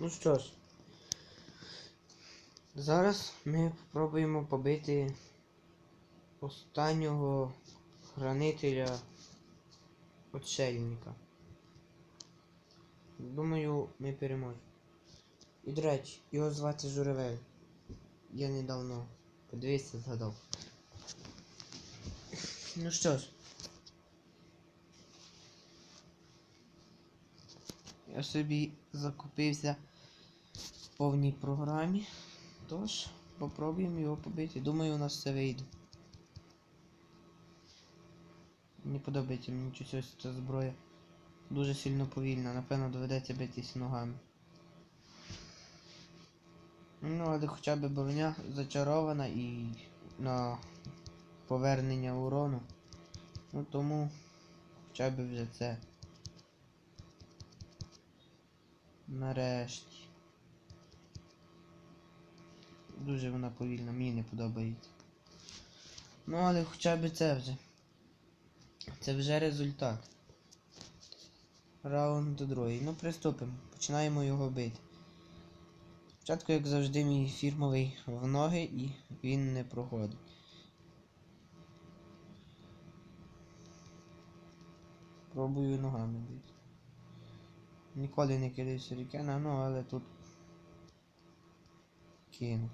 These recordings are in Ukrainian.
Ну що ж, зараз ми спробуємо побити останнього хранителя отшельника. Думаю, ми переможемо. І до речі, його звати Журавель. Я недавно подивився, згадав. Ну що ж. Я собі закупився в повній програмі. Тож, попробуємо його побити. Думаю, у нас все вийде. Не подобається мені щось ця зброя. Дуже сильно повільна, напевно доведеться битись ногами. Ну, але хоча б броня зачарована і на повернення урону. Ну тому хоча б вже це. Нарешті. Дуже вона повільна, мені не подобається. Ну, але хоча б це вже. Це вже результат. Раунд другий. Ну, приступимо. Починаємо його бити. Спочатку, як завжди, мій фірмовий в ноги і він не проходить. Пробую ногами бити. Ніколи не кидаю сюрікена, ну але тут кину.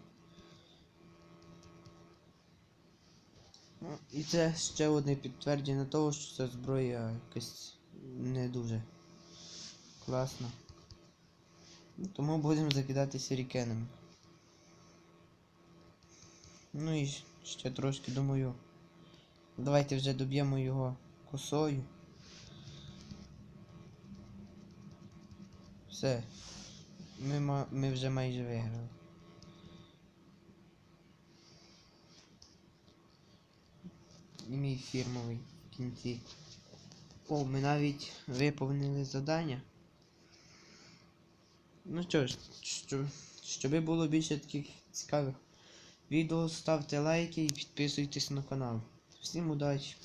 Ну, і це ще одне підтвердження того, що ця зброя якась не дуже класна. Тому будемо закидати сюрікенами. Ну і ще трошки думаю. Давайте вже доб'ємо його косою. Все. Ми, ми вже майже виграли. І мій фірмовий в кінці. О, ми навіть виповнили завдання. Ну що ж, що, щоб було більше таких цікавих відео, ставте лайки і підписуйтесь на канал. Всім удачі!